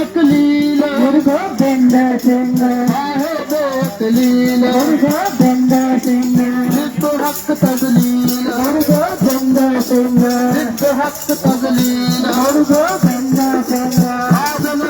अकलीलो धंदा चङा गोली धंधा संग तदली तदली धंधा चङा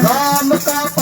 राम का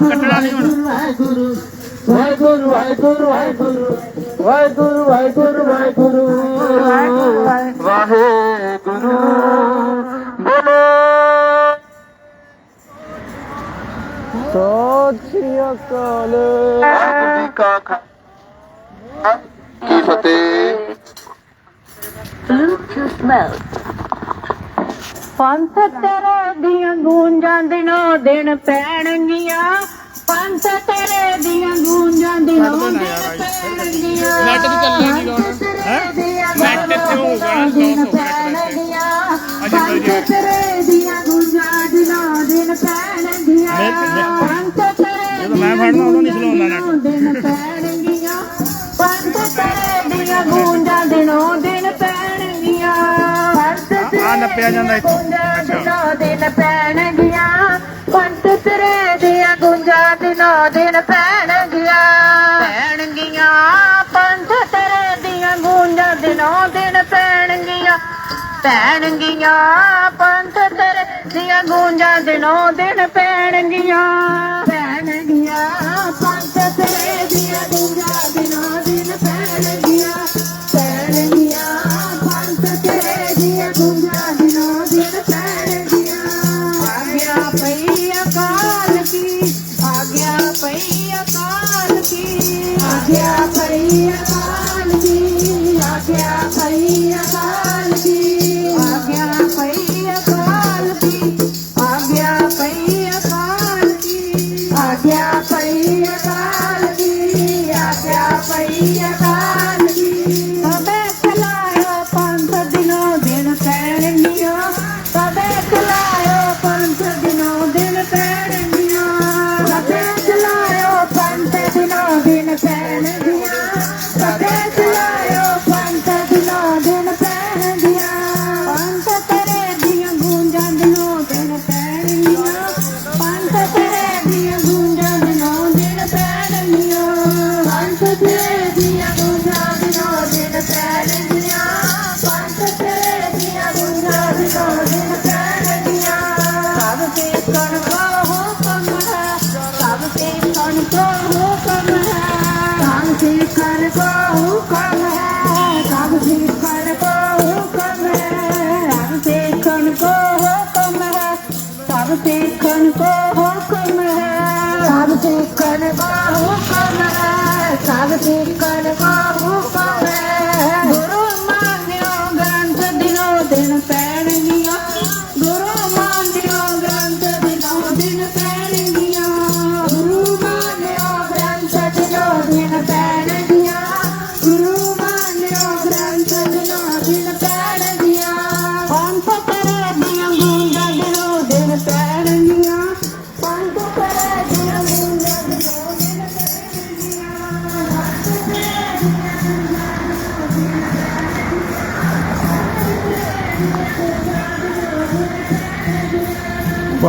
ਕੱਟਣਾ ਨਹੀਂ ਹੁਣ। ਵਾਹਿਗੁਰੂ ਵਾਹਿਗੁਰੂ ਵਾਹਿਗੁਰੂ ਵਾਹਿਗੁਰੂ ਵਾਹਿਗੁਰੂ ਵਾਹਿਗੁਰੂ ਵਾਹਿਗੁਰੂ। ਵਾਹਿਗੁਰੂ ਬੋਲੋ। ਸੋਚੀ ਅਕਾਲ। ਵਾਹਿਗੁਰੂ ਜੀ ਕਾ ਖਾਲਸਾ ਕੀ ਫਤਿਹ। Bluetooth mode. ਪੰਥ ਤੇਰੇ ਦੀਆਂ ਗੂੰਜਾਂ ਦਿਨੋਂ ਦਿਨ ਪੈਣਗੀਆਂ। ਪੰਥ ਤੇਰੇ ਦੀਆਂ ਗੂੰਜਾਂ ਦਿਨੋਂ ਦਿਨ ਪੈਣਗੀਆਂ। ਨੈਟ ਦੀ ਚੱਲਣੀ ਨਹੀਂ ਲੋੜ। ਹੈ? ਟੱਪਿਆ ਜਾਂਦਾ ਇੱਥੋਂ। ਅੱਛਾ। ਦਿਨ ਪੈਣ ਗਿਆ ਪੰਤ ਤੇਰੇ ਦੀਆਂ ਗੁੰਜਾਂ ਦਿਨੋ ਦਿਨ ਪੈਣ ਗਿਆ। ਪੈਣ ਗਿਆ। ਪੰਤ ਤੇਰੇ ਦੀਆਂ ਗੁੰਜਾਂ ਦਿਨੋ ਦਿਨ ਪੈਣ ਗਿਆ। ਪੈਣ ਗਿਆ। ਪੰਥ ਤੇਰੇ ਦੀਆਂ ਗੂੰਜਾਂ ਦਿਨੋ ਦਿਨ ਪੈਣ ਗਿਆ। ਪੈਣ ਗਿਆ। ਪੰਥ ਤਰੇ ਦੀਆਂ ਗੂੰਜਾਂ भैया भैया ਸਭ ਸਿੱਖਣ ਕੋ ਹੁਕਮ ਹੈ। ਸਭ ਸਿੱਖਣ ਕੋ ਹੁਕਮ ਹੈ। ਸਭ ਸਿੱਖਣ ਕੋ ਹੁਕਮ ਹੈ। ਗੁਰੂ ਮਾ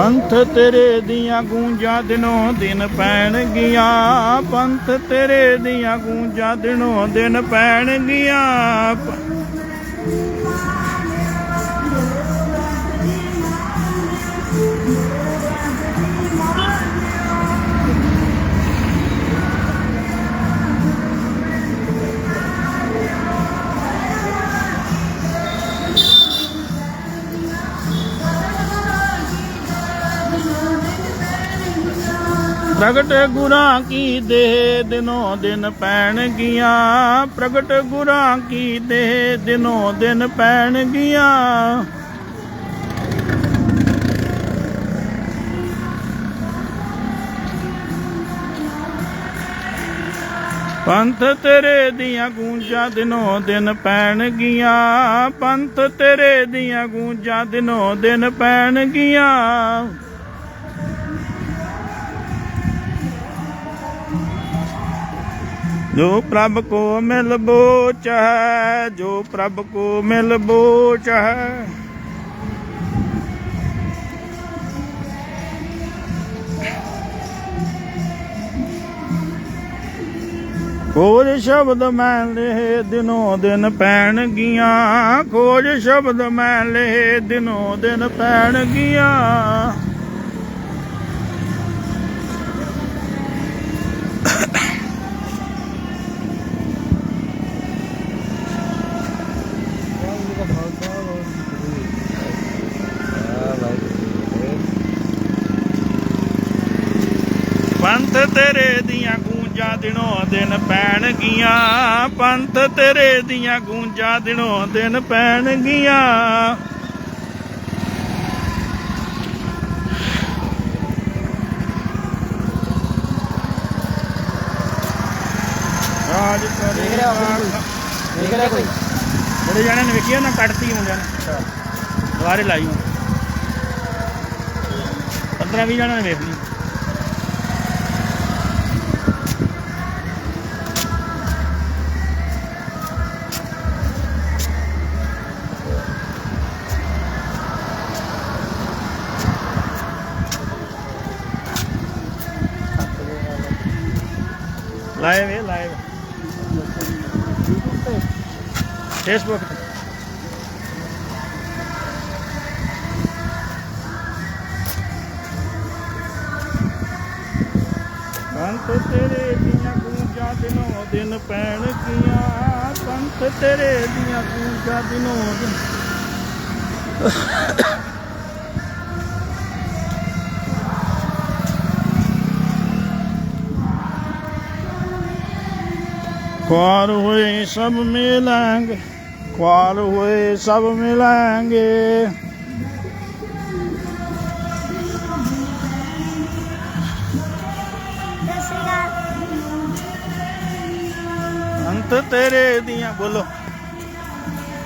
ਪੰਥ ਤੇਰੇ ਦੀਆਂ ਗੂੰਜਾਂ ਦਿਨੋਂ ਦਿਨ ਪੈਣਗੀਆਂ ਪੰਥ ਤੇਰੇ ਦੀਆਂ ਗੂੰਜਾਂ ਦਿਨੋਂ ਦਿਨ ਪੈਣਗੀਆਂ ਪ੍ਰਗਟ ਗੁਰਾਂ ਕੀ ਦੇਹ ਦਿਨੋਂ ਦਿਨ ਪੈਣਗੀਆਂ ਪ੍ਰਗਟ ਗੁਰਾਂ ਕੀ ਦੇਹ ਦਿਨੋਂ ਦਿਨ ਪੈਣਗੀਆਂ ਪੰਥ ਤੇਰੇ ਦੀਆਂ ਗੂੰਜਾਂ ਦਿਨੋਂ ਦਿਨ ਪੈਣਗੀਆਂ ਪੰਥ ਤੇਰੇ ਦੀਆਂ ਗੂੰਜਾਂ ਦਿਨੋਂ ਦਿਨ ਪੈਣਗੀਆਂ ਜੋ ਪ੍ਰਭ ਕੋ ਮਿਲ ਬੋਚ ਹੈ, ਜੋ ਪ੍ਰਭ ਕੋ ਮਿਲ ਬੋਚ ਹੈ। ਖੋਜ ਸ਼ਬਦ ਮੈਂ ਲੇ ਦਿਨੋਂ ਦਿਨ ਪੈਣਗੀਆਂ ਖੋਜ ਸ਼ਬਦ ਮੈਂ ਲੇ ਦਿਨੋਂ ਦਿਨ ਪੈਣਗੀਆਂ ਪੰਥ ਤੇਰੇ ਦੀਆਂ ਗੂੰਜਾਂ ਦਿਨੋਂ ਦਿਨ ਪੈਣਗੀਆਂ ਪੰਥ ਤੇਰੇ ਦੀਆਂ ਗੂੰਜਾਂ ਦਿਨੋਂ ਦਿਨ ਪੈਣਗੀਆਂ। ਰਾਜ ਕਰੇ ਦੇਖ ਰਿਹਾ ਕੋਈ? ਦੇਖ ਰਿਹਾ ਕੋਈ? ਜਿਹੜੇ ਜਾਣੇ ਨੇ ਵੇਖਿਆ ਨਾ ਕੱਟਤੀ ਮੁੰਡਿਆਂ ਨੇ। ਦੁਬਾਰੇ ਲਾਈ ਹੁਣ। 15 20 ਜਣਿਆਂ ਨੇ ਵੇਖ ਲਈ। ਲਾਈਵ ਹੈ ਲਾਈਵ ਫੇਸਬੁੱਕ ਤੇ। ਪੰਥ ਤੇਰੇ ਦੀਆਂ ਗੂੰਜਾਂ ਦਿਨੋਂ ਦਿਨ ਪੈਣਗੀਆਂ ਪੰਥ ਤੇਰੇ ਦੀਆਂ ਗੂੰਜਾਂ ਦਿਨੋਂ ਦਿਨ ख्वार हुए सब मिलेंगे ख्वार हुए सब मिलेंगे ਅੰਤ ਤੇਰੇ ਦੀਆਂ ਬੋਲੋ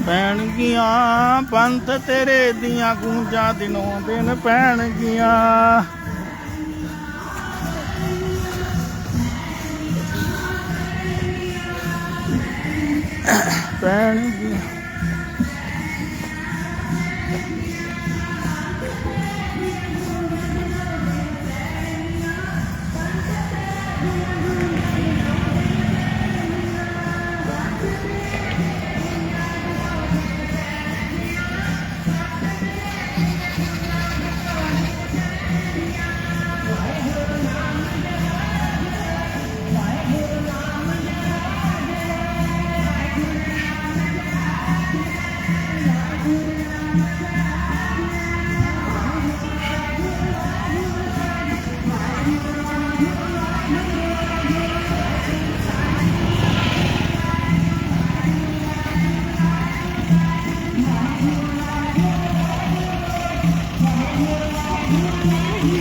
ਪੈਣਗੀਆਂ ਪੰਥ ਤੇਰੇ ਦੀਆਂ ਗੂੰਜਾਂ ਦਿਨੋਂ ਦਿਨ ਪੈਣਗੀਆਂ ਪੈਣਗੀਆਂ 咳咳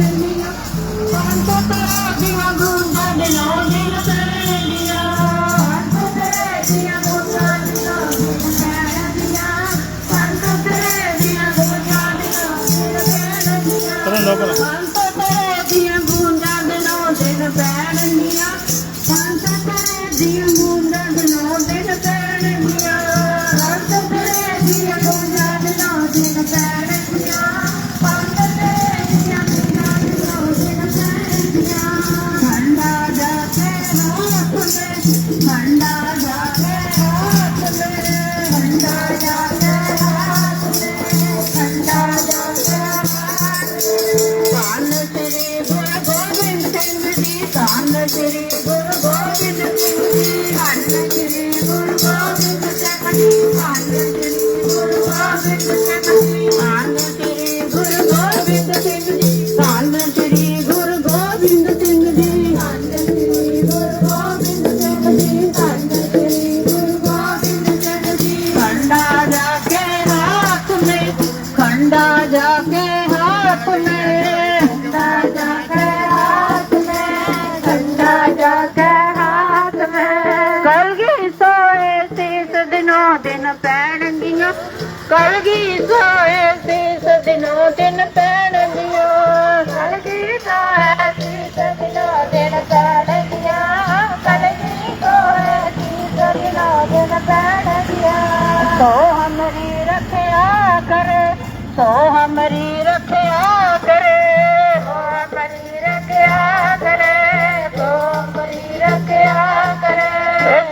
Jangan kota, jangan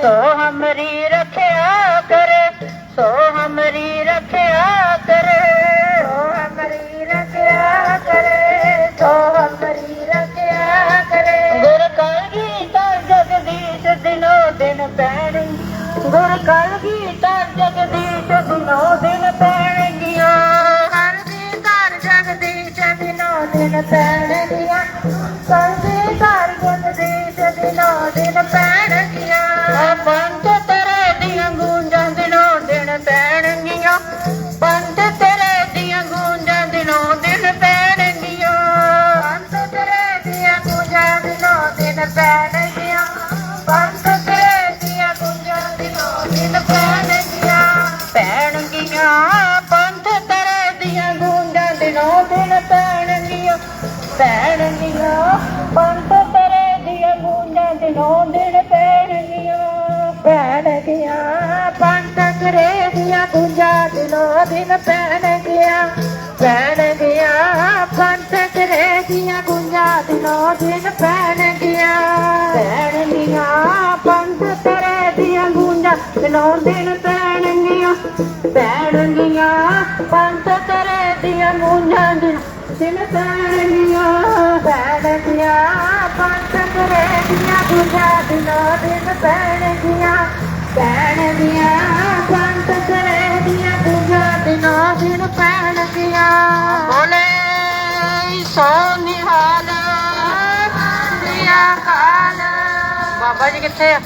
ਸੋ ਹਮਰੀ ਰੱਖਿਆ ਕਰ, ਸੋ ਹਮਰੀ ਰੱਖਿਆ ਕਰ। ਸੋ ਹਮਰੀ ਰੱਖਿਆ ਕਰ, ਸੋ ਹਮਰੀ ਰੱਖਿਆ ਕਰ। ਗੁਰ ਕਲਗੀ ਤਾਂ ਜਗਦੀਸ਼ ਦਿਨੋ ਦਿਨ ਪੈਣੀ, ਗੁਰ ਕਲਗੀ ਤਾਂ ਜਗਦੀਸ਼ ਦਿਨੋ ਦਿਨ ਪੈਣੀ ਦਿਨੋਂ ਗਿਆ ਪੈਣਗੀਆਂ ਪੈਣਗੀਆਂ ਪੰਥ ਕਰੇ ਦੀਆਂ ਗੁੰਜਾਂ ਦਿਨੋਂ ਦਿਨ ਪੈਣਗੀਆਂ ਪੈਣਗੀਆਂ ਪੰਥ ਕਰੇ ਦੀਆਂ ਗੁੰਜਾਂ ਦਿਨੋਂ ਦਿਨ ਪੈਣਗੀਆਂ ਪੈਣਗੀਆਂ ਪੰਥ ਕਰੇ ਦੀਆਂ ਗੁੰਜਾਂ ਦਿਨ ਦਿਨ ਪੈਣਗੀਆਂ ਪੈਣਗੀਆਂ ਪੰਥ ਕਰੇ ਦੀਆਂ ਗੁੰਜਾਂ ਦਿਨੋਂ ਦਿਨ ਪੈਣਗੀਆਂ ਪੈਣਗੀਆਂ ਪੰਥ ਕਰੇ ਦੀਆਂ ਦਿਨੋਂ ਦਿਨ ਪੈਣਗੀਆਂ ਬੋਲੇ ਸੋ ਨਿਹਾਲ। ਦੀਆਂ ਕਾਲ। ਬਾਬਾ ਜੀ ਕਿੱਥੇ ਆ?